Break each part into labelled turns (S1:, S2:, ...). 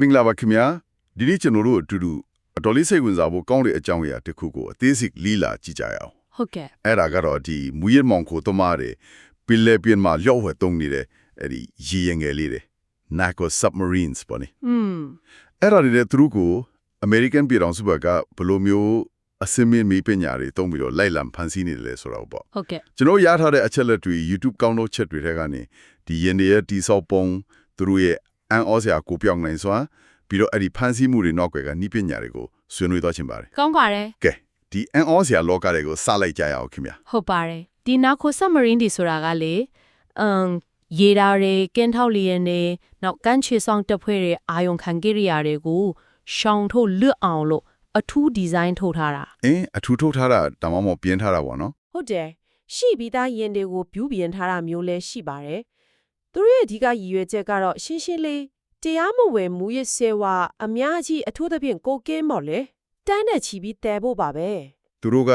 S1: မင်္ဂလာပါခင်ဗျာဒီနေ့ကျွန်တော်တို့အတူတူအတော်လေးစိတ်ဝင်စားဖို့ကောင်းတဲ့အကြောင်းအရာတစ်ခုကိုအသေးစိတ်လီလာကြည့်ကြရအောင်
S2: ဟုတ်ကဲ့
S1: အဲ့ဒါကတော့ဒီမူရစ်မောင်ခိုသမားတွေပင်လယ်ပြင်မှာလျှော့ဝှက်သုံးနေတဲ့အဲ့ဒီရေရင်ငယ်လေးတွေ Naco submarines ပေါ့နိ
S2: อืม
S1: အဲ့ဒါတွေနဲ့သူတို့ကို American ပြည်တော်စုဘက်ကဘယ်လိုမျိုးအစင်းမင်းမီးပညာတွေသုံးပြီးတော့လိုက်လံဖန်ဆီးနေတယ်လဲဆိုတော့ပေါ့
S2: ဟုတ်ကဲ့
S1: ကျွန်တော်ရထားတဲ့အချက်လက်တွေ YouTube ကောင်းတော့ချက်တွေထဲကနေဒီရင်တွေရဲ့တီဆောက်ပုံသူတို့ရဲ့ အန်အောစရာကိုပြောင်းနိုင်စွာပြီးတော့အဲ့ဒီဖန်ဆီးမှုတွေနောက်ွယ်ကနီးပညာတွေကိုဆွေးနွေးသွားချင်ပါတယ်
S2: ကောင်းပါတယ်
S1: ကဲဒီအန်အောစရာလောကတွေကိုစလိုက်ကြရအောင်ခင်ဗျာ
S2: ဟုတ်ပါတယ်ဒီနာခိုဆပ်မရင်းဒီဆိုတာကလေအမ်ရေဓာတ်တွေကင်းထောက်လျက်နေနောက်ကန်းချေဆောင်တပ်ဖွဲ့တွေအာယုံခံကိရိယာတွေကိုရှောင်ထုတ်လွတ်အောင်လို့အထူးဒီဇိုင်းထုတ်ထားတာ
S1: အင်းအထူးထုတ်ထားတာတမမောပြင်းထားတာပေါ့နော်
S3: ဟုတ်တယ်ရှိပြီးသားယင်တွေကိုပြူးပြင်ထားတာမျိုးလဲရှိပါတယ် သူတို့ရဲ့အဓိကရည်ရွယ်ချက်ကတော့ရှင်းရှင်းလေးတရားမဝင်မူရစ်ဆေးဝါးအများကြီးအထူးသဖြင့်ကိုကင်းမော်လေတန်းနဲ့ချီပြီးတဲဖို့ပါပဲ
S1: သူတို့က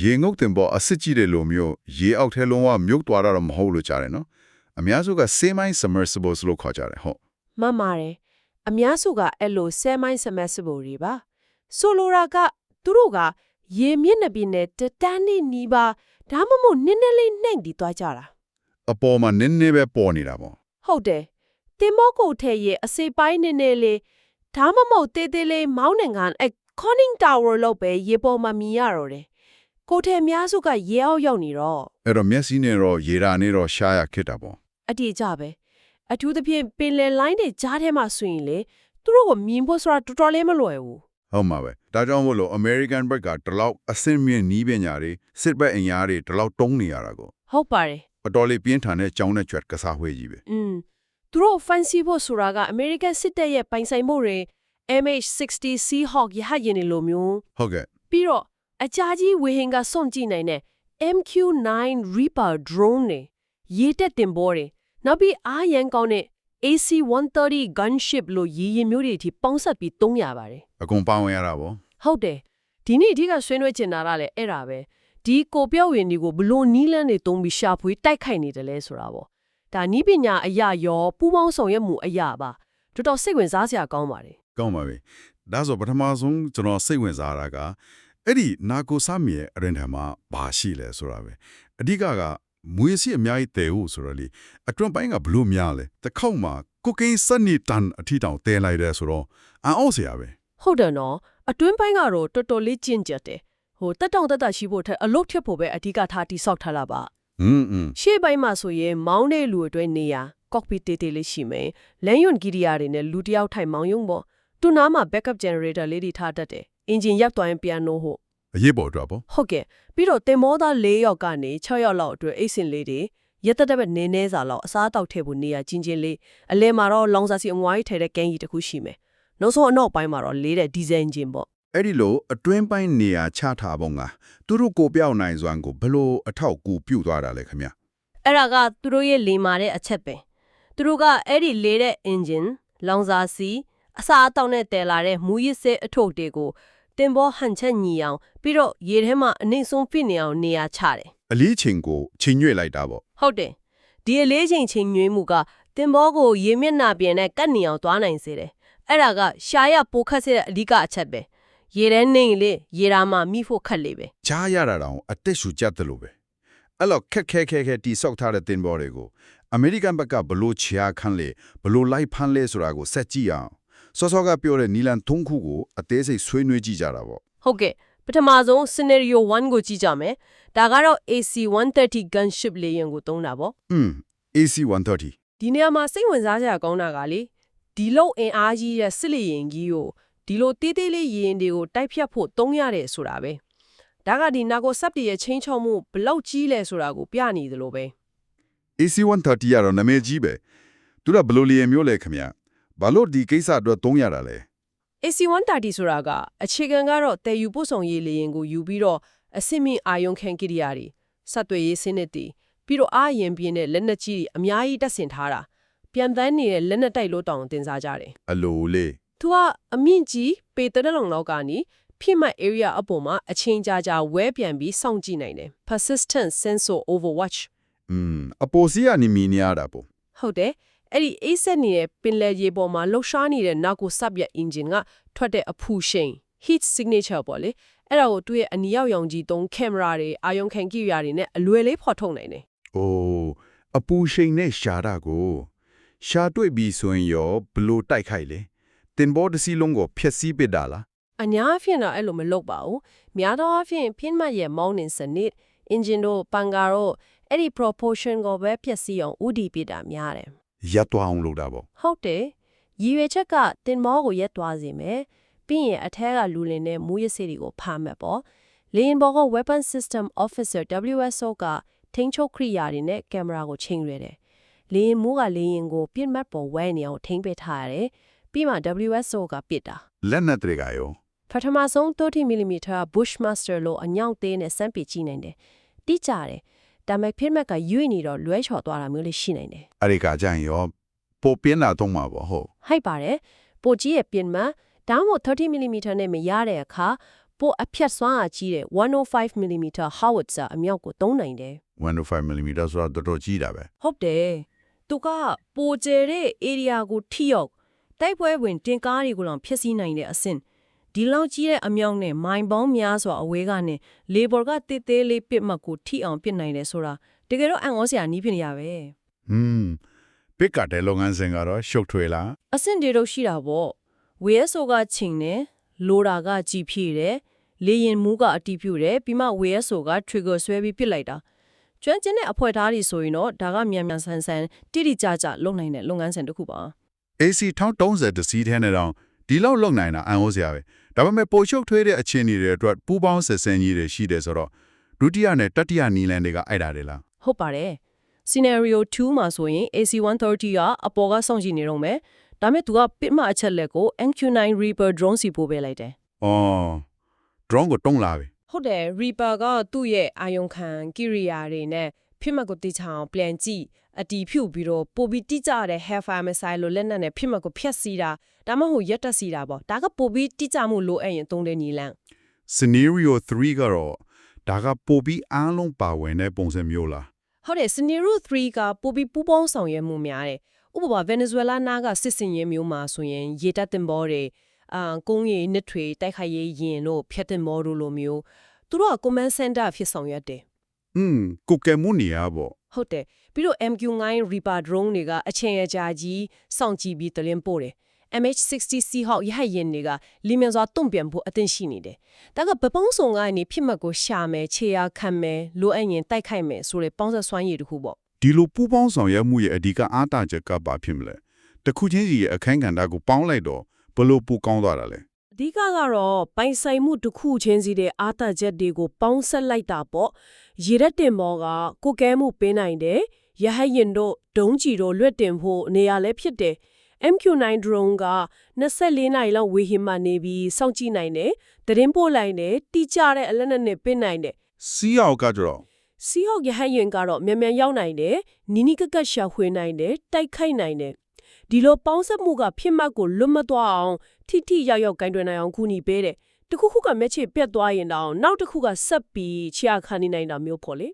S1: ရေငုတ်တင်ပေါ်အစ်စ်ကြီးတဲ့လိုမျိုးရေအောက်ထဲလုံးဝမြုပ်သွားတာတော့မဟုတ်လို့ကြားတယ်နော်အများစုက semi submersibles လို့ခေါ်ကြတယ်ဟုတ်
S3: မှတ်ပါတယ်အများစုကအဲ့လိုဆဲမိုင်းဆမက်စဘူတွေပါဆိုလိုရာကသူတို့ကရေမျက်နှာပြင်နဲ့တတန်းနဲ့နီးပါဒါမှမဟုတ်နည်းနည်းလေးနှိမ့်တီသွားကြတာ
S1: အပေါ်မှာနည်းနည်းပဲပေါ်နေတာပေါ့
S3: ဟုတ်တယ်တင်မောကိုထဲရဲ့အစေပိုင်းနဲ့နဲ့လေးဒါမှမဟုတ်တေးသေးလေးမောင်းနှင်ကန်အဲ Conning Tower လို့ပဲရေပေါ်မှာမြင်ရတော့တယ်ကိုထဲအများစုကရေအောက်ရောက်နေတော့
S1: အဲ့တော့မျက်စိနဲ့တော့ရေရာနဲ့တော့ရှားရခစ်တာပေါ့
S3: အတိအကျပဲအထူးသဖြင့်ပင်လယ်လိုင်းတွေကြားထဲမှာဆိုရင်လေသူတို့ကမြင်ဖို့ဆိုတာတော်တော်လေးမလွယ်ဘူး
S1: ဟုတ်မှာပဲဒါကြောင့်မို့လို့ American ဘက်ကဒီလောက်အဆင့်မြင့်နီးပညာတွေစစ်ဘက်အင်အားတွေဒီလောက်တုံးနေရတာကို
S3: ဟုတ်ပါတယ်
S1: အတော်လေးပြင်းထန်တဲ့ကြောင်းနဲ့ကြွက်ကစားဝေးကြီးပဲ
S3: อืมသူတို့ fancy ဖို့ဆိုတာက American စစ်တပ်ရဲ့ပိုင်ဆိုင်မှုတွေ MH60 Seahawk ရဟတ်ယာဉ်တွေလိုမျိုး
S1: ဟုတ်ကဲ့
S3: ပြီးတော့အကြာကြီးဝေဟင်ကစွန့်ကြည့်နိုင်တဲ့ MQ9 Reaper drone တွေရေတက်တင်ဘောတွေနောက်ပြီးအားရန်ကောင်းတဲ့ AC-130 gunship လို့ရေရင်မျိုးတွေအထိပေါင်းစပ်ပြီးသုံးရပါတယ်
S1: အကုန်ပါဝင်ရတာပေါ့
S3: ဟုတ်တယ်ဒီနေ့အဓိကဆွေးနွေးချင်တာကလည်းအဲ့ဒါပဲ ဒီကိုပြောက်ဝင်တွေကိုဘလို့နီးလန်းတွေသုံးပြီးရှာဖွေတိုက်ခိုက်နေတယ်လဲဆိုတာပေါ့ဒါနီးပညာအရာရောပူးပေါင်းဆောင်ရွက်မှုအရာပါတော်တော်စိတ်ဝင်စားစရာကောင်းပါတယ်
S1: ကောင်းပါပြီဒါဆိုပထမဆုံးကျွန်တော်စိတ်ဝင်စားတာကအဲ့ဒီနာကိုဆာမီရဲ့အရင်ထမှာဘာရှိလဲဆိုတာပဲအဓိကကမွေးစီအများကြီးတဲဟုတ်ဆိုတော့လေအတွန့်ပိုင်းကဘလို့များလဲတစ်ခေါက်မှာကိုကိန်းစနီတန်အထီတောင်တဲလိုက်တယ်ဆိုတော့အံ့ဩစရာပဲ
S3: ဟုတ်တယ်နော်အတွင်းပိုင်းကတော့တော်တော်လေးကျင့်ကြတ်တယ် ဟိုတက်တောင့်တက်တာရှိဖို့ထက်အလုတ်ထက်ဖို့ပဲအဓိကထားတိဆောက်ထားတာပါ
S1: ဟွန်းဟွန်း
S3: ရှေ့ပိုင်းမှာဆိုရင်မောင်းတဲ့လူအတွက်နေရာ cockpit တေးသေးလေးရှိမယ်လမ်းယွန်ဂီရီယာတွေနဲ့လူတစ်ယောက်ထိုင်မောင်းယုံပေါ့သူနားမှာ backup generator လေးတွေထားတတ်တယ်အင်ဂျင်ရပ်သွားရင် piano ဟုတ်
S1: အရေးပေါ်အတွက်ပေါ့
S3: ဟုတ်ကဲ့ပြီးတော့တင်မောသား၄ယောက်ကနေ6ယောက်လောက်အတွက်အိတ်စင်လေးတွေရက်တက်တက်ပဲနေနေစာလောက်အစားတောက်ထည့်ဖို့နေရာချင်းချင်းလေးအလဲမှာတော့လောင်စာစီအငွားကြီးထည့်တဲ့ကန်းကြီးတစ်ခုရှိမယ်နောက်ဆုံးအနောက်ပိုင်းမှာတော့လေးတဲ့ဒီဇိုင်းချင်းပေါ့
S1: အဲ့ဒီလိုအတွင်းပိုင်းနေရာချထားပုံကသူတို့ကိုပြောက်နိုင်စွမ်းကိုဘလို့အထောက်အကူပြုသွားတာလဲခင်ဗျ
S3: အဲ့ဒါကသူတို့ရဲ့လေမာတဲ့အချက်ပဲသူတို့ကအဲ့ဒီလေတဲ့ engine လောင်စာစီအစားအသောက်နဲ့တည်လာတဲ့မူရစ်စေအထုပ်တွေကိုတင်ပေါ်ဟန်ချက်ညီအောင်ပြီးတော့ရေထဲမှာအနှိမ့်ဆုံးဖြစ်နေအောင်နေရာချတယ်
S1: အလေးချိန်ကိုချိန်ညွှဲလိုက်တာပေါ့
S3: ဟုတ်တယ်ဒီအလေးချိန်ချိန်ညွှေးမှုကတင်ဘောကိုရေမျက်နှာပြင်နဲ့ကတ်နေအောင်သွားနိုင်စေတယ်အဲ့ဒါကရှားရပိုခတ်စေတဲ့အဓိကအချက်ပဲ ရေထဲနေရင်လေရေဓာမှာမိဖို့ခတ်လေပဲ
S1: ကြားရတာတောင်အသက်ရှူကြတယ်လို့ပဲအဲ့တော့ခက်ခဲခဲခဲတိဆောက်ထားတဲ့တင်ဘော်တွေကိုအမေရိကန်ဘက်ကဘလို့ချာခန်းလေဘလို့လိုက်ဖန်းလဲဆိုတာကိုစက်ကြည့်အောင်စောစောကပြောတဲ့နီလန်သုံးခုကိုအသေးစိတ်ဆွေးနွေးကြည့်ကြတာပေါ့
S3: ဟုတ်ကဲ့ပထမဆုံး scenario 1ကိုကြည့်ကြမယ်ဒါကတော့ AC130 gunship လေယာဉ်ကိုသုံးတာပေါ့
S1: อืม AC130
S3: ဒီနေရာမှာစိတ်ဝင်စားစရာကောင်းတာကလေဒီလောက်အင်အားကြီးရဲ့စစ်လေယာဉ်ကြီးကို ဒီလိုတေးသေးလေးရေရင်တွေကိုတိုက်ဖြတ်ဖို့သုံးရတယ်ဆိုတာပဲဒါကဒီနာကိုဆပ်တီရဲ့ချင်းချောက်မှုဘလောက်ကြီးလဲဆိုတာကိုပြနေသလိုပဲ
S1: AC130 ကတော့နာမည်ကြီးပဲသူကဘလို့လီယံမျိုးလဲခင်ဗျဘာလို့ဒီကိစ္စအတွက်သုံးရတာလဲ
S3: AC130 ဆိုတာကအခြေခံကတော့တည်ယူပို့ဆောင်ရေးလေယာဉ်ကိုယူပြီးတော့အစစ်မင်းအာယုံခံကိရိယာတွေစက်တွေရေးစနစ်တွေပြီးတော့အာရင်ပြင်းတဲ့လက်နက်ကြီးတွေအများကြီးတက်ဆင်ထားတာပြန်တန်းနေတဲ့လက်နက်တိုက်လို့တောင်တင်စားကြတယ်
S1: အလိုလေ
S3: သူကအမြင့်ကြီးပေတရက်လောက်လောက်ကနေဖိမှတ် area အပေါ်မှာအချင်းကြာကြာဝဲပြန်ပြီးစောင့်ကြည့်နိုင်တယ် persistent sensor overwatch
S1: อืมအပေါ်စီကနေမီနေရတာပေါ့
S3: ဟုတ်တယ်အဲ့ဒီအေးဆက်နေတဲ့ပင်လယ်ရေပေါ်မှာလှုပ်ရှားနေတဲ့နာကိုဆပ်ရဲ့ engine ကထွက်တဲ့အဖူရှိန် heat signature ပေါ့လေအဲ့ဒါကိုသူ့ရဲ့အနီရောက်ရောင်ကြီးသုံးကင်မရာတွေအာယုံခံကိရိယာတွေနဲ့အလွယ်လေးဖော်ထုတ်နိုင်တယ်။
S1: အိုးအပူရှိန်နဲ့ရှာတာကိုရှာတွေ့ပြီးဆိုရင်ရောဘလို့တိုက်ခိုက်လေ။ တင်ဘောတစ်စီးလုံးကိုဖျက်ဆီးပစ်တာလား
S3: အများအဖြစ်တော့အဲ့လိုမလုပ်ပါဘူးများသောအားဖြင့်ဖိမတ်ရဲ့မောင်းနှင်စနစ် engine တို့ပန်ကာတို့အဲ့ဒီ proportion ကိုပဲဖြည့်ဆည်းအောင်ဥတီပြတာများတယ်။
S1: ရပ်သွားအောင်လုပ်တာပေါ့
S3: ဟုတ်တယ်ရည်ရွယ်ချက်ကတင်မောကိုရက်သွားစေမယ်ပြီးရင်အထက်ကလူလင်တဲ့မူရစေတွေကိုဖမ်းမယ်ပေါ့လေရင်ဘောက weapon system officer WSO ကထိန်းချုပ်ခရိယာတွေနဲ့ကင်မရာကိုချိန်ရွယ်တယ်လေရင်မူးကလေရင်ကိုပြစ်မှတ်ပေါ်ဝဲနေအောင်ထိန်းပေးထားရတယ် ပြီးမှ WSO ကပစ်တာ။
S1: လက်နက်တွေကရော
S3: ပထမဆုံး 30mm Bushmaster လို့အညောင်သေးနဲ့စမ်းပစ်ကြည့်နိုင်တယ်။တိကျတယ်။ဒါပေမဲ့ဖိမက်ကရွေ့နေတော့လွဲချော်သွားတာမျိုးလေးရှိနိုင်တယ်
S1: အဲ့ဒီကကြရင်ရောပိုပြင်းတာတော့မှာပေါ့ဟုတ်။
S3: ဟိုက်ပါတယ်။ပိုကြီးရဲ့ပြင်မှဒါမှမဟုတ် 30mm နဲ့မရတဲ့အခါပိုအဖြတ်စွမ်းအားကြီးတဲ့ 105mm howitzer အမြောက်ကိုသုံးနိုင်တယ်
S1: 105mm ဆိုတာတော်တော်ကြီးတာပဲ။
S3: ဟုတ်တယ်။သူကပိုကျဲတဲ့ area ကိုထိရောက် တိုက်ပွဲဝင်တင်ကားတွေကိုလောင်ဖျက်ဆီးနိုင်တဲ့အဆင့်ဒီလောက်ကြီးတဲ့အမြောက်နဲ့မိုင်ပေါင်းများစွာအဝေးကနေလေဘော်ကတစ်သေးလေးပစ်မှတ်ကိုထိအောင်ပစ်နိုင်တယ်ဆိုတာတကယ်တော့အံ့ဩစရာနီးဖြစ်နေရပဲ
S1: ဟွန်းပစ်ကတဲ့လုပ်ငန်းစဉ်ကတော့ရှုပ်ထွေးလား
S3: အဆင့်တွေတော့ရှိတာပေါ့ WSO ကချိန်တယ်လိုတာကကြည်ဖြည့်တယ်လေရင်မူးကအတီးပြူတယ်ပြီးမှ WSO က trigger ဆွဲပြီးပစ်လိုက်တာကျွမ်းကျင်တဲ့အဖွဲသားတွေဆိုရင်တော့ဒါကမြန်မြန်ဆန်ဆန်တိတိကျကျလုပ်နိုင်တဲ့လုပ်ငန်းစဉ်တစ်ခုပါ
S1: AC 1030တစီးထဲနဲ့တော့ဒီလောက်လောက်နိုင်တာအန်ဟိုးစရာပဲဒါပေမဲ့ပိုရှုပ်ထွေးတဲ့အခြေအနေတွေအတွက်ပူပေါင်းဆက်ဆင်းကြီးတွေရှိတယ်ဆိုတော့ဒုတိယနဲ့တတိယနီလန်တွေကအဲ့ဒါတွေလား
S3: ဟုတ်ပါတယ် scenario 2မှာဆိုရင် AC130 ကအပေါ်ကစောင့်ကြည့်နေတော့မယ်ဒါမဲ့သူကပစ်မှအချက်လက်ကို MQ9 Reaper drone စီပို့ပေးလိုက်တယ်။
S1: အော် drone ကိုတုံးလာပြီ
S3: ဟုတ်တယ် Reaper ကသူ့ရဲ့အာယုံခံကိရိယာတွေနဲ့ ဖိမတ်ကိုတိချအောင်ပြန်ကြည့်အတီးဖြုတ်ပြီးတော့ပိုပြီးတိကျတဲ့ Hellfire missile လို့လက်နက်နဲ့ဖိမတ်ကိုဖျက်ဆီးတာဒါမှမဟုတ်ရက်တက်ဆီးတာပေါ့ဒါကပိုပြီးတိကျမှုလိုအပ်ရင်သုံးတဲ့နည်းလမ်း။
S1: scenario 3ကတော့ဒါကပိုပြီးအားလုံးပါဝင်တဲ့ပုံစံမျိုးလား
S3: ဟုတ်တယ် scenario 3ကပိုပြီးပူပေါင်းဆောင်ရွက်မှုများတယ်ဥပမာ Venezuela နားကစစ်စင်ရေးမျိုးမှာဆိုရင်ရေတပ်တင်ဘောတွေအာကုန်းရီနှစ်ထွေတိုက်ခိုက်ရေးရင်တို့ဖျက်တင်ဘောတို့လိုမျိုးသူတို့က command center ဖြစ်ဆောင်ရွက်တယ်။
S1: อืมကိုကဲမှုနေရပေါ့
S3: ဟုတ်တယ်ပြီးတော့ MQ9 Reaper drone တွေကအချိန်အကြာကြီးစောင့်ကြည့်ပြီးတလင်းပို့တယ် MH60 Seahawk ရဟတ်ယာဉ်တွေကလီမြန်စွာတုံ့ပြန်ဖို့အသင့်ရှိနေတယ်။ဒါကဗပောင်းစုံကနေဖြစ်မှတ်ကိုရှာမယ်ခြေရာခံမယ်လိုအပ်ရင်တိုက်ခိုက်မယ်ဆိုတဲ့ပေါင်းဆက်စွမ်းရည်တစ်ခုပေါ့။
S1: ဒီလိုပူပေါင်းဆောင်ရွက်မှုရဲ့အဓိကအားတာချက်ကဘာဖြစ်မလဲ။တစ်ခုချင်းစီရဲ့အခန်းကဏ္ဍကိုပေါင်းလိုက်တော့ဘလို့ပူကောင်းသွားတာလဲ
S3: အဓိကကတော့ပိုင်ဆိုင်မှုတစ်ခုချင်းစီတဲ့အာသချက်တွေကိုပေါင်းဆက်လိုက်တာပေါ့ ရေရက်တင်မောကကိုကဲမှုပေးနိုင်တယ်ရဟတ်ရင်တို့ဒုံးကြီးတို့လွတ်တင်ဖို့နေရာလည်းဖြစ်တယ် MQ9 drone က24နိုင်လောက်ဝေဟင်မှနေပြီးစောင့်ကြည့်နိုင်တယ်သတင်းပို့လိုက်တယ်တိကျတဲ့အလက်နက်နဲ့ပင့်နိုင်တယ်။
S1: စီယောက်ကကြတော့
S3: စီဟော့ရဟတ်ရင်ကတော့မြန်မြန်ရောက်နိုင်တယ်နီနီကကတ်ရှာဖွေနိုင်တယ်တိုက်ခိုက်နိုင်တယ်ဒီလိုပေါင်းဆက်မှုကဖြစ်မှတ်ကိုလွတ်မသွားအောင်ထိထိရောက်ရောက်ကင်တွယ်နိုင်အောင်ကူညီပေးတယ် တခုခုကမျက်ခြေပြတ်သွားရင်တော့နောက်တစ်ခုကဆက်ပြီးချရာခါနေနိုင်တာမျိုးပေါ့လေ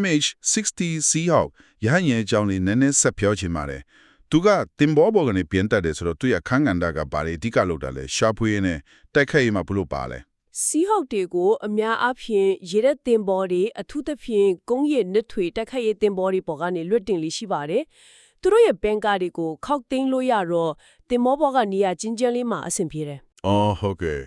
S1: MH60 Seahawk ရဟန်းရဲ့အကြောင်းလေးနည်းနည်းဆက်ပြောချင်ပါတယ်။သူကတင်ဘောဘောကနေပြန်တက်တယ်ဆိုတော့သူ့ရဲ့အခန်းကဏ္ဍကဘာတွေအဓိကလောက်တာလဲရှာဖွေရင်းနဲ့တိုက်ခိုက်ရင်မှဘလို့ပါလဲ
S3: စီဟောက်တွေကိုအများအပြားရေရက်တင်ဘောတွေအထူးသဖြင့်ကုန်းရည်နစ်ထွေတက်ခတ်ရည်တင်ဘောတွေပေါ်ကနေလွတ်တင်လေးရှိပါတယ်သူတို့ရဲ့ဘန်ကာတွေကိုခောက်သိမ်းလို့ရတော့တင်မောဘောကနေရာချင်းချင်းလေးမှာအဆင်ပြေတယ်။
S1: အော်ဟုတ်ကဲ့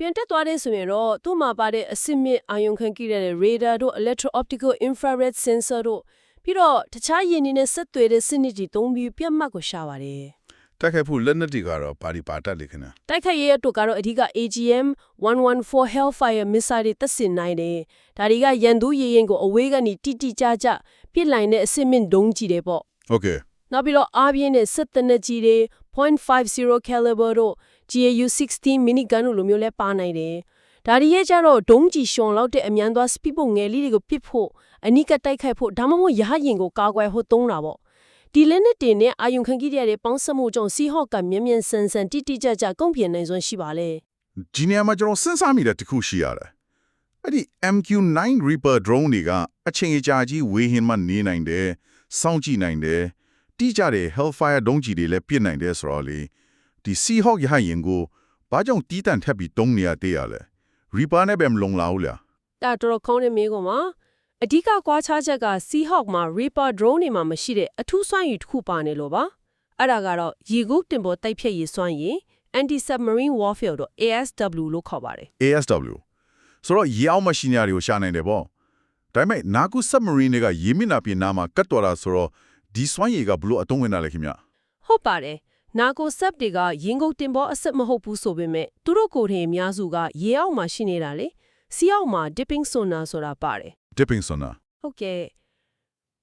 S3: ပြန်တက်သွားတဲ့ဆိုရင်တော့သူ့မှာပါတဲ့အစစ်မြစ်အာယုံခံကြည့်ရတဲ့ radar တို့ electro optical infrared sensor တို့ပြီးတော့တခြားယဉ်နေနဲ့ဆက်သွယ်တဲ့စနစ်တွေသုံးပြီးပြတ်မှတ်ကိုရှာပါတယ်။
S1: တိုက်ခိုက်ဖို့လက်နက်တွေကတော့ပါဒီပါတက်လေခင်ဗျာ
S3: တိုက်ခိုက်ရေးအတွက်ကတော့အဓိက AGM 114 Hellfire missile တွေတပ်ဆင်နိုင်တယ်ဒါတွေကရန်သူရေရင်ကိုအဝေးကနေတိတိကျကျပြစ်လိုက်တဲ့အစစ်မြင့်ဒုံးကြီးတွေပေါ့။
S1: ဟုတ်ကဲ့
S3: နောက်ပြီးတော့အားပြင်းတဲ့စစ်တနက်ကြီးတွေ .50 caliber တို့ GAU 16 mini gun တို့လိုမျိုးလဲပါနိုင်တယ်။ဒါတွေရဲ့ကြတော့ဒုံးကြီးရှွန်လောက်တဲ့အမြန်သွား speed ပုံငယ်လေးတွေကိုပစ်ဖို့အနိကတိုက်ခိုက်ဖို့ဒါမှမဟုတ်ရဟရင်ကိုကာကွယ်ဖို့သုံးတာပေါ့။ဒီလက်နက်တွေနဲ့အာယုံခံကြီးတွေပေါင်းစပ်မှုကြောင့်စီဟော့ကမြင်မြန်ဆန်ဆန်တိတိကျကျကုန်ပြနိုင်စွမ်းရှိပါလေ
S1: ဒီနေရာမှာကျွန်တော်စဉ်းစားမိတဲ့တစ်ခုရှိရတယ်။အဲ့ဒီ MQ9 Reaper drone တွေကအချိန်အကြာကြီးဝေဟင်မှနေနိုင်တယ်၊စောင့်ကြည့်နိုင်တယ်တိကျတဲ့ Hellfire ဒုံးကြီးတွေလည်းပြစ်နိုင်တယ်ဆိုတော့လေ ဒီ Seahawk ရဟရင်ကိုဘာကြောင့်တီးတန့်ထက်ပြီးတုံးနေရသေးရလဲ Reaper နဲ့ပဲမလုံလောက်လား
S3: ဒါတော်တော်ကောင်းတဲ့မေးခွန်းပါအဓိကကွာခြားချက်က Seahawk မှာ Reaper drone တွေမှာမရှိတဲ့အထူးစွမ်းရည်တစ်ခုပါနေလို့ပါအဲ့ဒါကတော့ရေကူးတင်ပေါ်တိုက်ဖြတ်ရေးစွမ်းရည် anti submarine warfare တော့ ASW လို့ခေါ်ပါတယ်
S1: ASW ဆိုတော့ရေအောက်မရှိနေတွေကိုရှာနိုင်တယ်ပေါ့ဒါပေမဲ့နာကူ submarine တွေကရေမျက်နှာပြင်နာမှာကတ်တော်တာဆိုတော့ဒီစွမ်းရည်ကဘလို့အသုံးဝင်တာလဲခင်ဗျ
S3: ဟုတ်ပါတယ် နာကိုဆပ်တွေကရင်ကုန်တင်ပေါ်အစစ်မဟုတ်ဘူးဆိုပေမဲ့သူတို့ကိုယ်ထင်အများစုကရေအောက်မှာရှိနေတာလေစီအောက်မှာ dipping sonar ဆိုတာပါတယ်
S1: dipping sonar
S3: ဟုတ်ကဲ့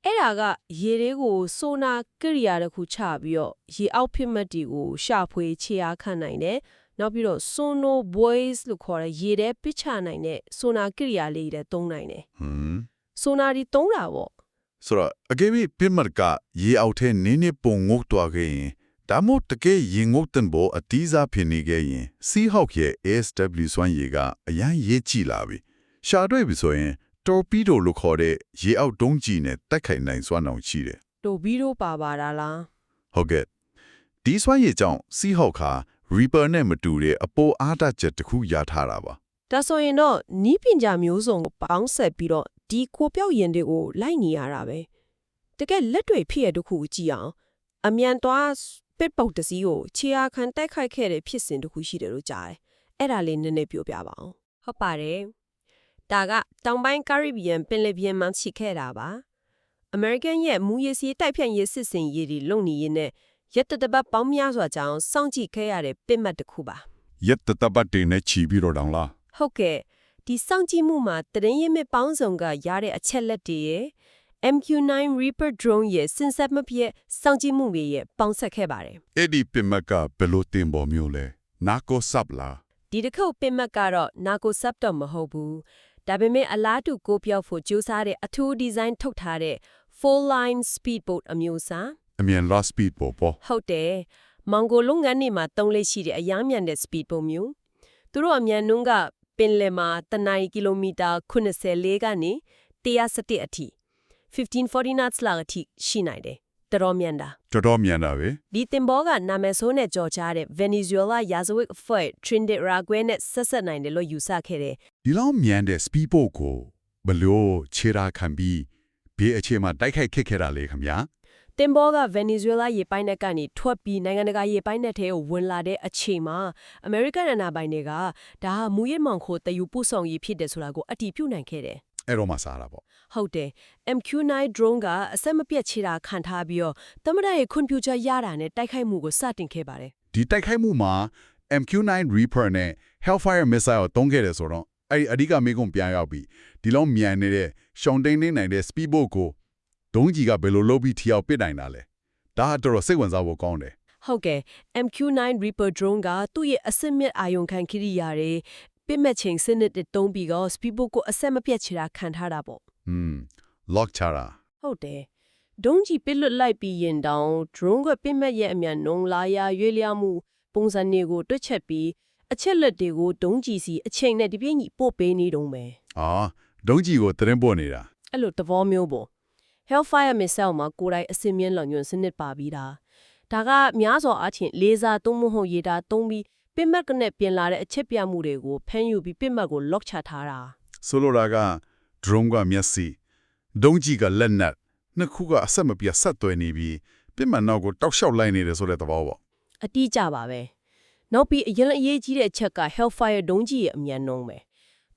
S3: အဲ့ဒါကရေတွေကိုဆိုနာကိရိယာတစ်ခုချပြီးတော့ရေအောက်ဖြစ်မှတ်တွေကိုရှာဖွေခြေအားခံနိုင်တယ်နောက်ပြီးတော့ sono buoys လို့ခေါ်တဲ့ရေထဲပစ်ချနိုင်တဲ့ဆိုနာကိရိယာလေးတွေသုံးနိုင်တယ်
S1: ဟွန်း
S3: ဆိုနာဒီသုံးတာပေါ့
S1: ဆိုတော့အကယ်၍ပြစ်မှတ်ကရေအောက်ထဲနင်းနေပုံငုတ်သွားခဲ့ရင် ဒါမို့တကယ်ရေငုတ်တဲ့ဘောအတီးစားဖြစ်နေခဲ့ရင် Seahawk ရဲ့ ASW စွမ်းရည်ကအရန်ရေးကြည့်လာပြီရှာတွေ့ပြီဆိုရင် torpedo လို့ခေါ်တဲ့ရေအောက်ဒုံးကြီးနဲ့တိုက်ခိုက်နိုင်စွမ်းအောင်ရှိတယ်
S3: တိုဘီတို့ပါပါတာလား
S1: ဟုတ်ကဲ့ဒီစွမ်းရည်ကြောင့် Seahawk ဟာ Reaper နဲ့မတူတဲ့အပေါ်အားတချက်တစ်ခုရထားတာပါ
S3: ဒါဆိုရင်တော့နီးပညာမျိုးစုံကိုပေါင်းဆက်ပြီးတော့ဒီကိုပြောက်ရင်တွေကိုလိုက်နေရတာပဲတကယ်လက်တွေဖြစ်ရတဲ့ခုကိုကြည့်အောင်အမြန်သွား ပစ်ပုတ်တစ်စီးကိုခြေအားခံတိုက်ခိုက်ခဲ့တဲ့ဖြစ်စဉ်တစ်ခုရှိတယ်လို့ကြားတယ်အဲ့ဒါလေးနည်းနည်းပြောပြပါအောင်ဟုတ်ပါတယ်ဒါကတောင်ပိုင်းကာရစ်ဘီယန်ပင်လယ်ပြင်မှာရှိခဲ့တာပါအမေရိကန်ရဲ့မူရစီတိုက်ဖြတ်ရေးစစ်စင်ရေးတွေလုံနေရင်းနဲ့ရက်တတပတ်ပေါင်းများစွာကြောင်းစောင့်ကြည့်ခဲ့ရတဲ့ပစ်မှတ်တစ်ခုပါ
S1: ရက်တတပတ်တင်နဲ့ချီပြီးတော့တောင်လား
S3: ဟုတ်ကဲ့ဒီစောင့်ကြည့်မှုမှာတရင်ရင်မဲ့ပေါင်းစုံကရတဲ့အချက်လက်တွေရဲ့ MQ9 Reaper drone ရဲ့စင်ဆက်မပြည့်စောင့်ကြည့်မှုတွေရဲ့ပေါင်းဆက်ခဲ့ပါတယ်
S1: အဲ့ဒီပြစ်မှတ်ကဘယ်လိုတင်ပေါ်မျိုးလဲနာကိုဆပ်လား
S3: ဒီတစ်ခုပင်မတ်ကတော့နာကိုဆပ်တော့မဟုတ်ဘူးဒါပေမဲ့အလားတူကိုပြောက်ဖို့ကြိုးစားတဲ့အထူးဒီဇိုင်းထုတ်ထားတဲ့ full line speedboat အမျိုးအစား
S1: အမြန် last speed ပေါ်ပေါ်
S3: ဟုတ်တယ်။မောင်ဂိုလုပ်ငန်းတွေမှာတုံးလေးရှိတဲ့အရားမြန်တဲ့ speed ပုံမျိုး။သူတို့အမြန်နှုန်းကပင်လယ်မှာတနင်္ဂနွေကီလိုမီတာ84ကနေ117အထိ 1540 knots လောက်အထိရှိနိုင်တယ်။တော်တော်မြန်တာ
S1: တော်တော်မြန်တာပဲ။
S3: ဒီတင်ဘောကနာမည်ဆိုးနဲ့ကြော်ကြားတဲ့ Venezuela ရာဇဝတ်အဖွဲ့ Trinidad Raguel နဲ့ဆက်ဆက်နိုင်တယ်လို့ယူဆခဲ့တယ်
S1: ဒီလောက်မြန်တဲ့ speed boat ကိုဘလို့ခြေရာခံပြီးဘေးအခြေမှာတိုက်ခိုက်ခက်ခဲ့တာလေခင်ဗျာ။
S3: တင်ဘောက Venezuela ရေပိုင်နက်ကနေထွက်ပြီးနိုင်ငံတကာရေပိုင်နက်ထဲကိုဝင်လာတဲ့အချိန်မှာ American အနာပိုင်တွေကဒါဟာမူရစ်မောင်ခိုတယူပို့ဆောင်ရေးဖြစ်တယ်ဆိုတာကိုအတည်ပြုနိုင်ခဲ့တယ်
S1: အဲ့တော့မှစားတာပေါ့
S3: ဟုတ်တယ် MQ9 drone ကအဆက်မပြတ်ခြေတာခံထားပြီးတော့သမရရဲ့ခွန်ပြူချရတာနဲ့တိုက်ခိုက်မှုကိုစတင်ခဲ့ပါတယ်
S1: ဒီတိုက်ခိုက်မှုမှာ MQ9 Reaper နဲ့ Hellfire missile ကိုတုံးခဲ့တယ်ဆိုတော့အဲ့ဒီအဓိကမေးခွန်းပြန်ရောက်ပြီးဒီလောက်မြန်နေတဲ့ရှောင်းတိန်နေနိုင်တဲ့ speed boat ကိုဒုံးကြီးကဘယ်လိုလုပ်ပြီးထီအောင်ပစ်နိုင်တာလဲဒါကတော်တော်စိတ်ဝင်စားဖို့ကောင်းတယ်
S3: ဟုတ်ကဲ့ MQ9 Reaper drone ကသူ့ရဲ့အစစ်မြစ်အာယုံခံကိရိယာတွေ ပစ်မဲ့ချိန်စနစ်တွေတုံးပြီးတော့ speedboat ကိုအဆက်မပြတ်ခြေတာခံထားတာပေါ့။
S1: อืม lock ချတာ
S3: ဟုတ်တယ်ဒုံးကြီးပစ်လွတ်လိုက်ပြီးရင်တောင် drone ကပစ်မဲ့ရဲ့အမြန်နှုံလာရရွေးလျားမှု ပုံစံတွေကိုတွက်ချက်ပြီးအချက်လက်တွေကိုဒုံးကြီးစီအချိန်နဲ့တပြည့်ညီပို့ပေးနေတုံးပဲ။
S1: အာဒုံးကြီးကိုသရင်ပို့နေတာ
S3: အဲ့လိုသဘောမျိုးပေါ့ Hellfire missile မှာကိုယ်တိုင်အစင်မြင့်လောင်ညွန်စနစ်ပါပြီးတာဒါကများစွာအချင်းလေဆာသုံးမဟုတ်ရေတာသုံးပြီး ပစ်မှတ်ကနဲ့ပြင်လာတဲ့အချက်ပြမှုတွေကိုဖမ်းယူပြီးပစ်မှတ်ကို lock ချထားတာ။
S1: ဆိုလိုတာက drone ကမျက်စိဒုံးကြီးကလက်နက်နှစ်ခုကအဆက်မပြတ်ဆက်သွယ်နေပြီးပြစ်မှန်နောက်ကိုတောက်လျှောက်လိုက်နေတယ်ဆိုတဲ့သဘောပေါ့
S3: အတိအကျပါပဲနောက်ပြီးအရင်အရေးကြီးတဲ့အချက်က Hellfire ဒုံးကြီးရဲ့အမြန်နှုံးပဲ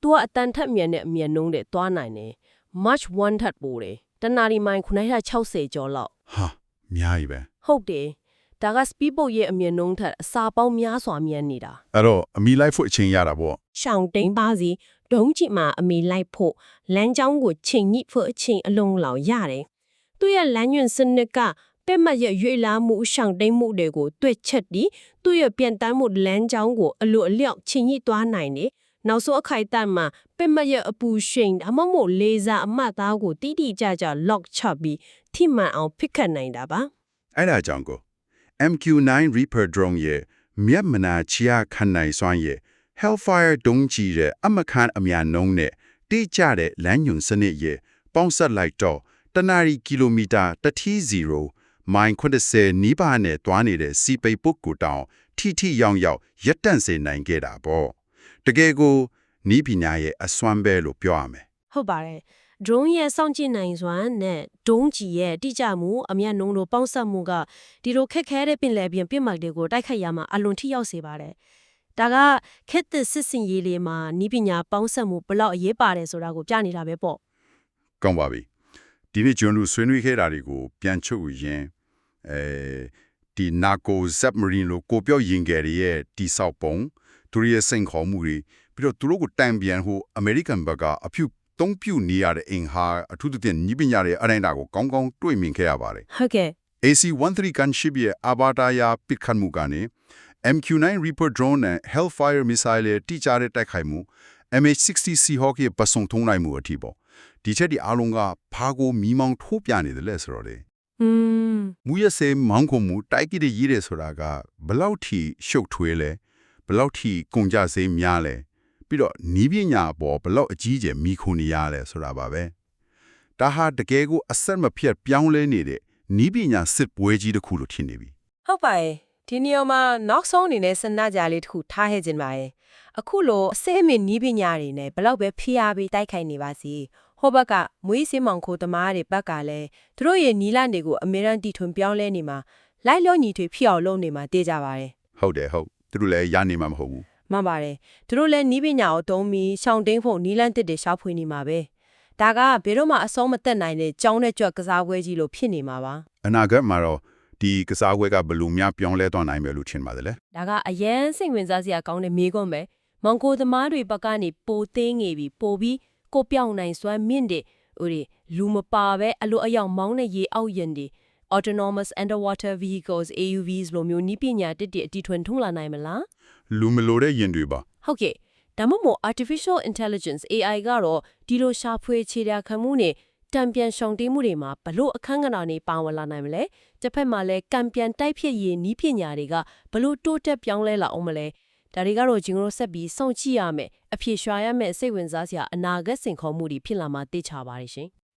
S3: သူကအတန်ထက်မြန်တဲ့အမြန်နှုံးတဲ့သွားနိုင်တယ် March 1ထပ်ပို့တယ်တနာရီမိုင်960ကျော်လောက်။
S1: ဟာအများကြီးပဲ
S3: ဟုတ်တယ် ဒါက speedboat ရဲ့အမြန်နှုံးထက်အစာပေါင်းများစွာမြန်နေတာ။
S1: အဲ့တော့အမီလိုက်ဖို့အချိန်ရတာပေါ့
S4: ရှောင်းတိန်ပါစီဒုံးကြည့်မှာအမေလိုက်ဖို့လမ်းကြောင်းကိုချိန်ညှိဖို့အချိန်အလုံးလောက်ရတယ်။သူ့ရဲ့လမ်းညွှန်စနစ်ကပဲ့မှတ်ရဲ့ရွေလာမှုရှောင်းတိန်မှုတွေကိုတွေ့ချက်ပြီးသူ့ရဲ့ပြန်တမ်းမှုလမ်းကြောင်းကိုအလိုအလျောက်ချိန်ညှိသွားနိုင်တယ်။နောက်ဆုံးအခိုက်အတန့်မှာပဲ့မှတ်ရဲ့အပူရှိန်အမမို့လေဆာအမတ်သားကိုတိတိကျကျ lock ချပြီးထိမှန်အောင်ဖိခတ်နိုင်တာပါ။
S5: အဲ့ဒါကြောင့်ကို MQ9 Reaper drone ရဲ့မြက်မနာချီယာခန်နိုင်စွမ်းရဲ့ Hellfire ဒုံးကြီးတဲ့အမခန်အမြန်နှုံးနဲ့တိကျတဲ့လမ်းညွန်စနစ်ရဲ့ပေါင်းဆက်လိုက်တော့တနာရီကီလိုမီတာတထီး0
S1: မိုင်80နီးပါးနဲ့တွားနေတဲ့စီပိတ်ပုတ်ကိုတောင်ထိထိယောင်ယောင်ရက်တန့်စေနိုင်ခဲ့တာပေါ့တကယ်ကိုနီးပညာရဲ့အစွမ်းပဲလို့ပြောရမယ်
S6: ဟုတ်ပါတယ် drone ရဲ့စောင့်ကြည့်နိုင်စွမ်းနဲ့ဒုံးကြီးရဲ့တိကျမှုအမျက်နှုံးတို့ပေါင်းစပ်မှုကဒီလိုခက်ခဲတဲ့ပင်လယ်ပြင်ပြစ်မှတ်တွေကိုတိုက်ခိုက်ရမှာအလွန်ထိရောက်စေပါတယ်ဒါကခက်သစ်စစ်စင်ရေးလေးမှာနီးပညာပေါင်းစပ်မှုဘယ်လောက်အရေးပါတယ်ဆိုတာကိုပြနေတာပဲပေါ့
S1: ကောင်းပါပြီဒီနေ့ကျွန်တော်တို့ဆွေးနွေးခဲ့တာတွေကိုပြန်ချုပ်ရင်းအဲဒီနာကိုဇက်မရီလိုကိုပြောရင်ငယ်ရဲ့တိဆောက်ပုံသူရဲ့စိန်ခေါ်မှုတွေပြီးတော့သူတို့ကိုတန်ပြန်ဟိုအမေရိကန်ဘက်ကအဖြူ သုံးပြနေရတဲ့အင်ဟာအထူးသဖြင့်ညီပညာရဲ့အတိုင်းတာကိုကောင်းကောင်းတွေ့မြင်ခဲ့ရပါတယ်
S6: ဟုတ်ကဲ့
S1: AC-13 gunship ရဲ့အဘာတာယာပစ်ခတ်မှုကနေ MQ-9 Reaper drone နဲ့ Hellfire missile ရဲ့တိကျတဲ့တိုက်ခိုက်မှု MH-60 Seahawk ရဲ့ပစုံထုံးနိုင်မှုအထိပေါ့ဒီချက်ဒီအားလုံးကဘာကိုမီးမောင်းထိုးပြနေတယ်လဲဆိုတော့လေ
S6: อืม
S1: မူရစေမောင်းခုံမှုတိုက်ကြည့်ရရေးတယ်ဆိုတာကဘလောက်ထိရှုပ်ထွေးလဲဘလောက်ထိကုန်ကြစေးများလဲ ပြီးတော့နီးပညာပေါ်ဘလောက်အကြီးအကျယ်မိခုနေရလဲဆိုတာပါပဲဒါဟာတကယ်ကိုအဆက်မပြတ်ပြောင်းလဲနေတဲ့နီးပညာစစ်ပွဲကြီးတစ်ခုလို့ထင်နေပြီ
S3: ဟုတ်ပါရဲ့ဒီနေရာမှာနောက်ဆုံးအနေနဲ့စနကြလေးတစ်ခုထားခဲ့ခြင်းပါရဲ့အခုလိုအစိမ့်နီးပညာတွေနဲ့ဘလောက်ပဲဖိအားပေးတိုက်ခိုက်နေပါစီဟိုဘက်ကမွေးစင်းမောင်ခိုသမားတွေဘက်ကလည်းသူတို့ရဲ့နီလာနေကိုအမေရိကန်တီထွန်ပြောင်းလဲနေမှာလိုက်လောညီထွေဖြစ်အောင်လုပ်နေမှာတေးကြပါတယ်
S1: ဟုတ်တယ်ဟုတ်သူတို့လည်းရနေမှာမဟုတ်ဘူး
S3: မှန်ပါတယ်သူတို့လည်းနီးပညာကိုတုံးပြီးရှောင်းတင်းဖို့နီလန်းတစ်တွေရှောက်ဖွေနေမှာပဲဒါကဘယ်တော့မှအဆုံးမသက်နိုင်တဲ့ကြောင်းတဲ့ကြွက်ကစားပွဲကြီးလို့ဖြစ်နေမှာပါ
S1: အနာဂတ်မှာတော့ဒီကစားပွဲကဘယ်လိုများပြောင်းလဲသွားနိုင်မယ်လို့ထင်ပါတယ်လေ
S3: ဒါကအရန်စိတ်ဝင်စားစရာကောင်းတဲ့မေးခွန်းပဲမောင်ကိုသမားတွေဘက်ကနေပိုသေးငယ်ပြီးပိုပြီးကိုပြောင်းနိုင်စွမ်းမြင့်တဲ့ဥရီလူမပါပဲအလိုအယောင်မောင်းတဲ့ရေအောက်ယင်တွေ autonomous underwater vehicles AUVs လိုမျိုးနီးပညာတစ်တည်းအတီထွင်ထုံးလာနိုင်မလား
S1: လူမလိုတဲ့ယင်တွေပါ
S3: ဟုတ်ကဲ့ဒါမှမဟုတ် artificial intelligence AI ကတော့ဒီလိုရှာဖွေခြေရာခံမှုနဲ့တံပြန်ရှောင်တေးမှုတွေမှာဘလို့အခန်းကဏ္ဍနေပါဝင်လာနိုင်မလဲတစ်ဖက်မှာလည်းကံပြန်တိုက်ဖြစ်ရေးနီးပညာတွေကဘလို့တိုးတက်ပြောင်းလဲလာအောင်မလဲဒါတွေကတော့ကျွန်တော်တို့ဆက်ပြီးစောင့်ကြည့်ရမယ်အဖြေရှာရမယ်စိတ်ဝင်စားစရာအနာဂတ်စင်ခေါ်မှုတွေဖြစ်လာမှာသိချပါတယ်ရှင်